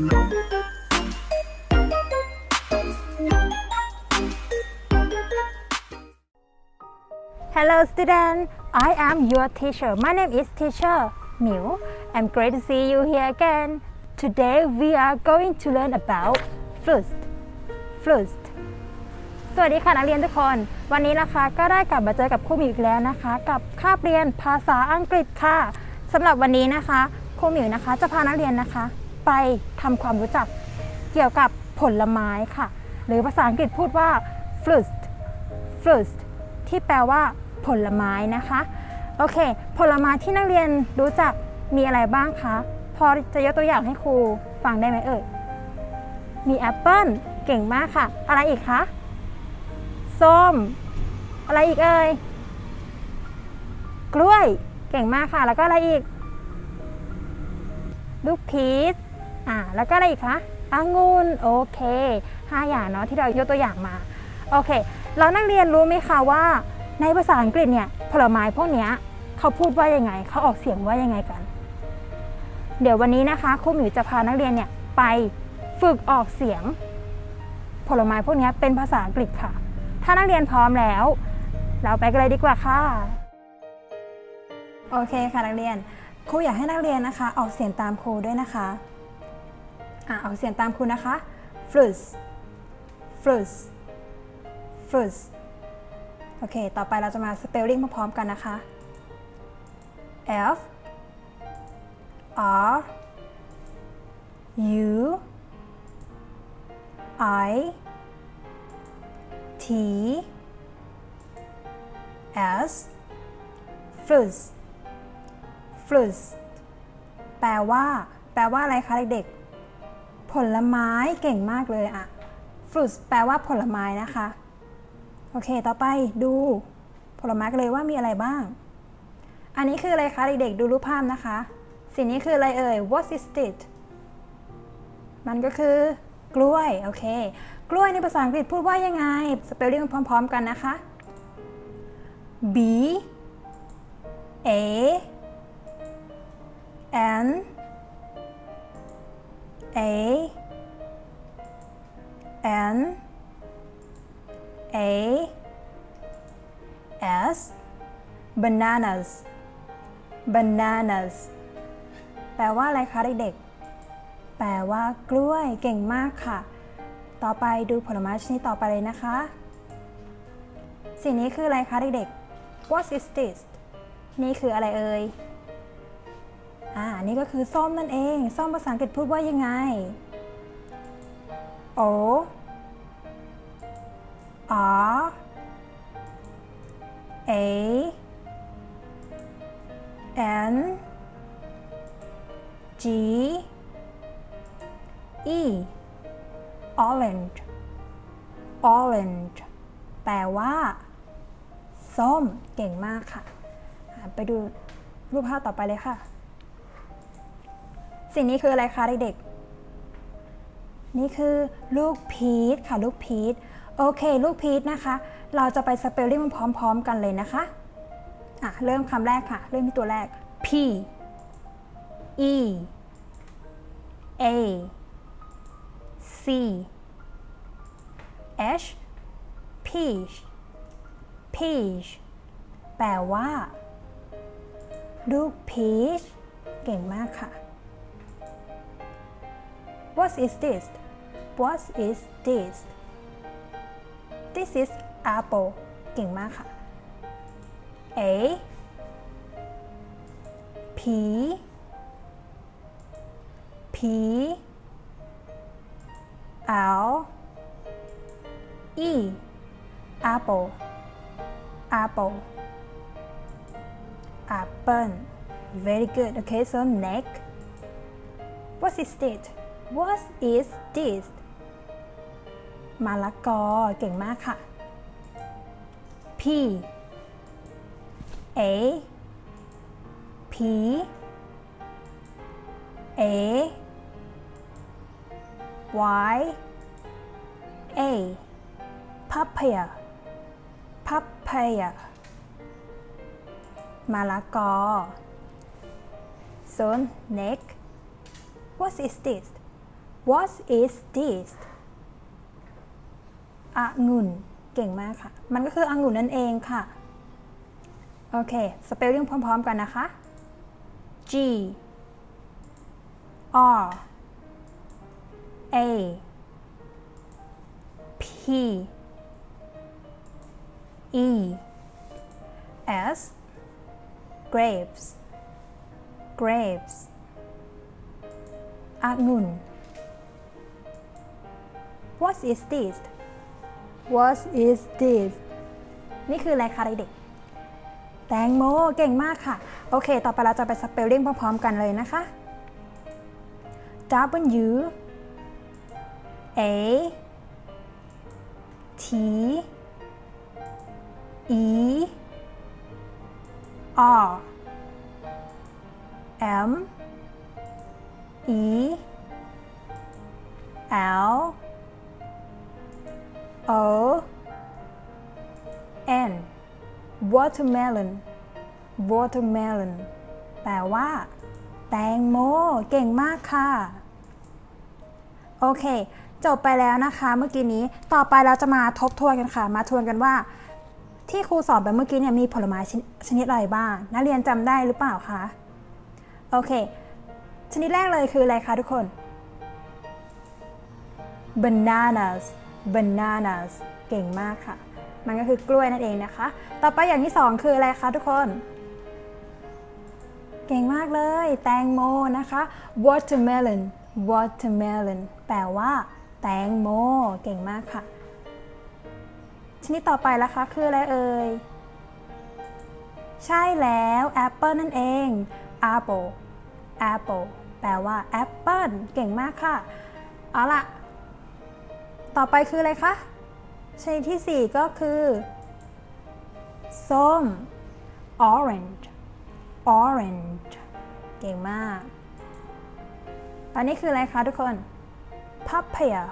Hello student, I am your teacher. My name is teacher Miu. I'm great to see you here again. Today we are going to learn about first. First. สวัสดีค่ะนักเรียนทุกคน วันนี้นะคะก็ได้กลับมาเจอกับครูหมิวอีกแล้วนะคะ กับคาบเรียนภาษาอังกฤษค่ะสำหรับวันนี้นะคะครูหมิวนะคะ จะพานักเรียนนะคะ ไปทำความรู้จักเกี่ยวกับผลไม้ค่ะ หรือภาษาอังกฤษพูดว่า fruit fruit ที่แปลว่า ผลไม้นะคะ โอเค ผลไม้ที่นักเรียนรู้จักมีอะไรบ้างคะ พอจะยกตัวอย่างให้ครูฟังได้ไหมเอ่ย มีแอปเปิ้ลเก่งมากค่ะ อะไรอีกคะ ส้ม อะไรอีกเอ่ย กล้วย เก่งมากค่ะ แล้วก็อะไรอีก ลูกพีช อ่าแล้วก็อะไรอีกคะองุ่นโอเคห้าอย่างเนาะที่เรายกตัวอย่างมาโอเคแล้วนักเรียนรู้ไหมคะว่า ในภาษาอังกฤษเนี่ยผลไม้พวกนี้เขาพูดว่ายังไง เขาออกเสียงว่ายังไงกัน เดี๋ยววันนี้นะคะครูหมิวจะพานักเรียนเนี่ยไปฝึกออกเสียง ผลไม้พวกนี้เป็นภาษาอังกฤษค่ะ ถ้านักเรียนพร้อมแล้ว เราไปกันเลยดีกว่าค่ะโอเคค่ะนักเรียนครูอยากให้นักเรียนนะคะ ออกเสียงตามครูด้วยนะคะ อะออกเสียงตามครูนะคะ fruits fruits fruits โอเค ต่อไปเราจะมา spelling พร้อมๆกันนะคะ F R U I T S fruits fruits แปลว่า แปลว่าอะไรคะเด็กๆ ผลไม้เก่งมากเลยอะ fruits แปลว่าผลไม้นะคะ โอเค ต่อไปดูผลไม้กันเลยว่ามีอะไรบ้าง อันนี้คืออะไรคะเด็กๆดูรูปภาพนะคะ สิ่งนี้คืออะไรเอ่ย what is it มันก็คือกล้วย โอเค กล้วยในภาษาอังกฤษพูดว่ายังไง สเปลลิ่งพร้อม ๆ กันนะคะ B A N A N A S bananas bananas แปลว่าอะไรคะเด็กๆ แปลว่ากล้วย เก่งมากค่ะ ต่อไปดูผลไม้ชนิดต่อไปเลยนะคะ สิ่งนี้คืออะไรคะเด็กๆ What is this นี่คืออะไรเอ่ย อ่า นี่ก็คือส้มนั่นเอง ส้มภาษาอังกฤษพูดว่ายังไง O R A N G E orange orange แปลว่า ส้ม เก่งมากค่ะ ไปดูรูปภาพต่อไปเลยค่ะ สิ่งนี้คืออะไรคะเด็กๆ นี่คือลูกพีชค่ะ ลูกพีช โอเค ลูกพีชนะคะ เราจะไปสเปลลิ่งพร้อม ๆ กันเลยนะคะอะเริ่มคำแรกค่ะ เริ่มที่ตัวแรก P E A C H peach peach แปลว่า ลูกพีชเก่งมากค่ะ What is this What is this This is apple เก่งมากค่ะ A P P L E apple apple apple very good okay so next what is this what is this มะละกอ เก่งมากค่ะ P A P A Y A papaya papaya มะละกอ so next what is this What is this องุ่นเก่งมากค่ะ มันก็คือองุ่นนั่นเองค่ะ โอเค สเปลลิ่งพร้อม ๆ กันนะคะ G R A P E S grapes grapes องุ่น What is this What is this นี่คืออะไรคะเด็ก แตงโม เก่งมากค่ะ โอเค ต่อไปเราจะไปสเปลลิ่งพร้อมๆกันเลยนะคะ W A T E R M E watermelon watermelon แปลว่า แตงโม เก่งมากค่ะ โอเค จบไปแล้วนะคะ เมื่อกี้นี้ ต่อไปเราจะมาทบทวนกันค่ะ มาทวนกันว่า ที่ครูสอนไปเมื่อกี้เนี่ยมีผลไม้ชนชนิดอะไรบ้าง นักเรียนจำได้หรือเปล่าคะ โอเค ชนิดแรกเลยคืออะไรคะทุกคน bananas bananas เก่งมากค่ะ มันก็คือกล้วยนั่นเองนะคะ ต่อไปอย่างที่สองคืออะไรคะทุกคน เก่งมากเลย แตงโมนะคะ watermelon watermelon แปลว่า แตงโม เก่งมากค่ะ ชนิดต่อไปละคะ คืออะไรเอ่ย ใช่แล้วแอปเปิลนั่นเอง apple apple แปลว่าแอปเปิลเก่งมากค่ะ เอาล่ะ ต่อไปคืออะไรคะ ชนิดที่ 4 ก็คือส้ม orange orange เก่งมาก ตอนนี้คืออะไรคะทุกคน papaya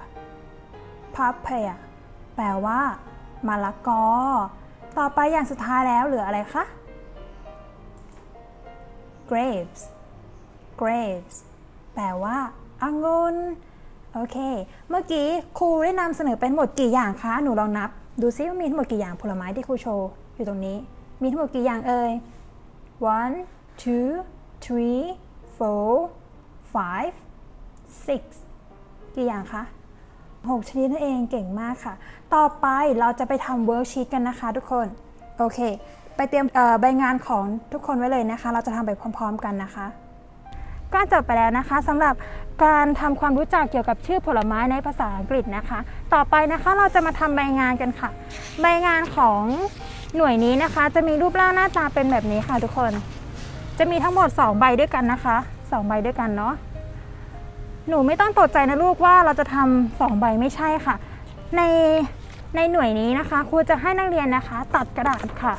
papaya แปลว่ามะละกอ ต่อไปอย่างสุดท้ายแล้วเหลืออะไรคะ grapes grapes แปลว่าองุ่น โอเค เมื่อกี้ครูได้นำเสนอเป็นหมดกี่อย่างคะ หนูลองนับ ดูซิว่ามีทั้งหมดกี่อย่างผลไม้ที่ครูโชว์อยู่ตรงนี้ มีทั้งหมดกี่อย่างเอ่ย one two three four five six กี่อย่างคะ6ชนิดนั่นเองเก่งมากค่ะ ต่อไปเราจะไปทำเวิร์กชีตกันนะคะทุกคน โอเค ไปเตรียมใบงานของทุกคนไว้เลยนะคะ เราจะทำไปพร้อม ๆ กันนะคะ ก็จบไปแล้วนะคะสำหรับ การทำความรู้จักเกี่ยวกับชื่อผลไม้ในภาษาอังกฤษนะคะ ต่อไปนะคะเราจะมาทำใบงานกันค่ะ ใบงานของหน่วยนี้นะคะ จะมีรูปร่างหน้าตาเป็นแบบนี้ค่ะทุกคน จะมีทั้งหมด 2 ใบด้วยกันนะคะ 2 ใบด้วยกันเนาะหนูไม่ต้องตกใจนะลูกว่าเราจะทำสองใบไม่ใช่ค่ะ ในในหน่วยนี้นะคะครูจะให้นักเรียนนะคะ ตัดกระดาษค่ะ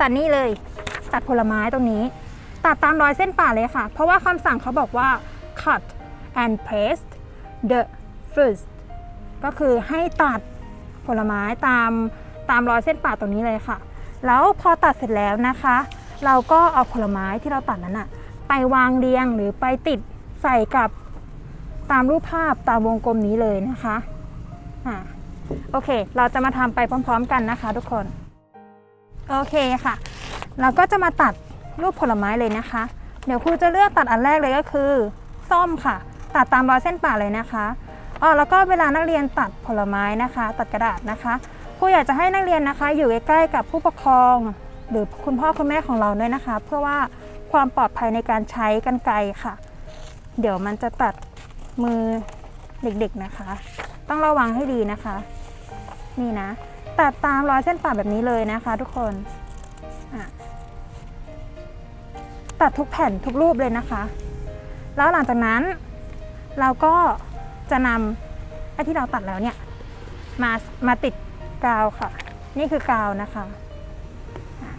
ตัดนี่เลย ตัดผลไม้ตรงนี้ ตัดตามรอยเส้นป่าเลยค่ะ เพราะว่าคำสั่งเขาบอกว่า cut and paste the fruit ก็คือให้ตัดผลไม้ตามตามรอยเส้นป่าตรงนี้เลยค่ะ แล้วพอตัดเสร็จแล้วนะคะ เราก็เอาผลไม้ที่เราตัดนั้นอะไปวางเรียงหรือไปติดใส่กับตามรูปภาพตามวงกลมนี้เลยนะคะอ่าโอเค เราจะมาทำไปพร้อม ๆ กันนะคะ ทุกคน โอเคค่ะ เราก็จะมาตัดรูปผลไม้เลยนะคะ เดี๋ยวครูจะเลือกตัดอันแรกเลยก็คือ ส้มค่ะ ตัดตามรอยเส้นป่าเลยนะคะอ๋อแล้วก็เวลานักเรียนตัดผลไม้นะคะ ตัดกระดาษนะคะครูอยากจะให้นักเรียนนะคะ อยู่ใกล้ๆกับผู้ปกครอง หรือคุณพ่อคุณแม่ของเราด้วยนะคะ เพื่อว่าความปลอดภัยในการใช้กันไกรค่ะ เดี๋ยวมันจะตัดมือเด็กๆนะคะ ต้องระวังให้ดีนะคะ นี่นะ ตัดตามรอยเส้นป่าแบบนี้เลยนะคะ ทุกคนอะตัดทุกแผ่นทุกรูปเลยนะคะ แล้วหลังจากนั้นเราก็จะนำไอ้ที่เราตัดแล้วเนี่ยมามาติดกาวค่ะ นี่คือกาวนะคะอะ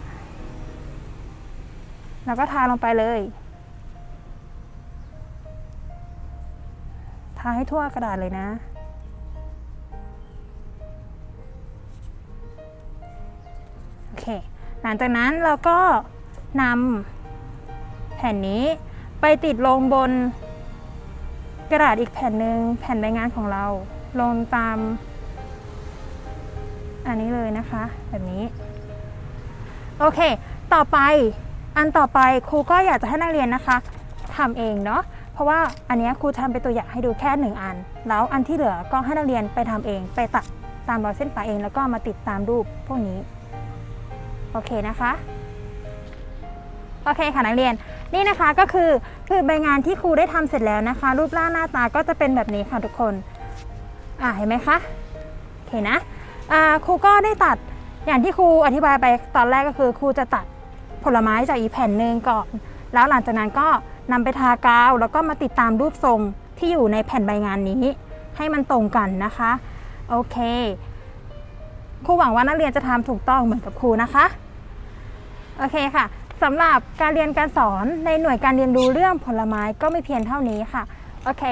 แล้วก็ทาลงไปเลย ทาให้ทั่วกระดาษเลยนะ โอเค หลังจากนั้นเราก็นำแผ่นนี้ ไปติดลงบนกระดาษอีกแผ่นหนึ่งแผ่นใบงานของเรา ลงตาม อันนี้เลยนะคะ แบบนี้ โอเค ต่อไปอันต่อไปครูก็อยากจะให้นักเรียนนะคะทำเองเนาะเพราะว่าอันเนี้ยครูทำเป็นตัวอย่างให้ดูแค่หนึ่งอัน แล้วอันที่เหลือก็ให้นักเรียนไปทำเอง ไปตัดตามรอยเส้นปะเองแล้วก็มาติดตามรูปพวกนี้ โอเคนะคะ โอเคค่ะนักเรียนนี่นะคะก็คือคือใบงานที่ครูได้ทำเสร็จแล้วนะคะ รูปร่างหน้าตาก็จะเป็นแบบนี้ค่ะทุกคนอ่าเห็นไหมคะโอเคนะอ่าครูก็ได้ตัดอย่างที่ครูอธิบายไปตอนแรกก็คือครูจะตัดผลไม้จากอีแผ่นหนึ่งก่อน แล้วหลังจากนั้นก็นำไปทากาว แล้วก็มาติดตามรูปทรงที่อยู่ในแผ่นใบงานนี้ ให้มันตรงกันนะคะโอเคครูหวังว่านักเรียนจะทำถูกต้องเหมือนกับครูนะคะโอเคค่ะ สำหรับการเรียนการสอนในหน่วยการเรียนรู้เรื่องผลไม้ก็ไม่เพียงเท่านี้ค่ะโอเค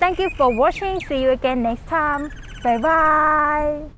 thank you for watching see you again next time bye bye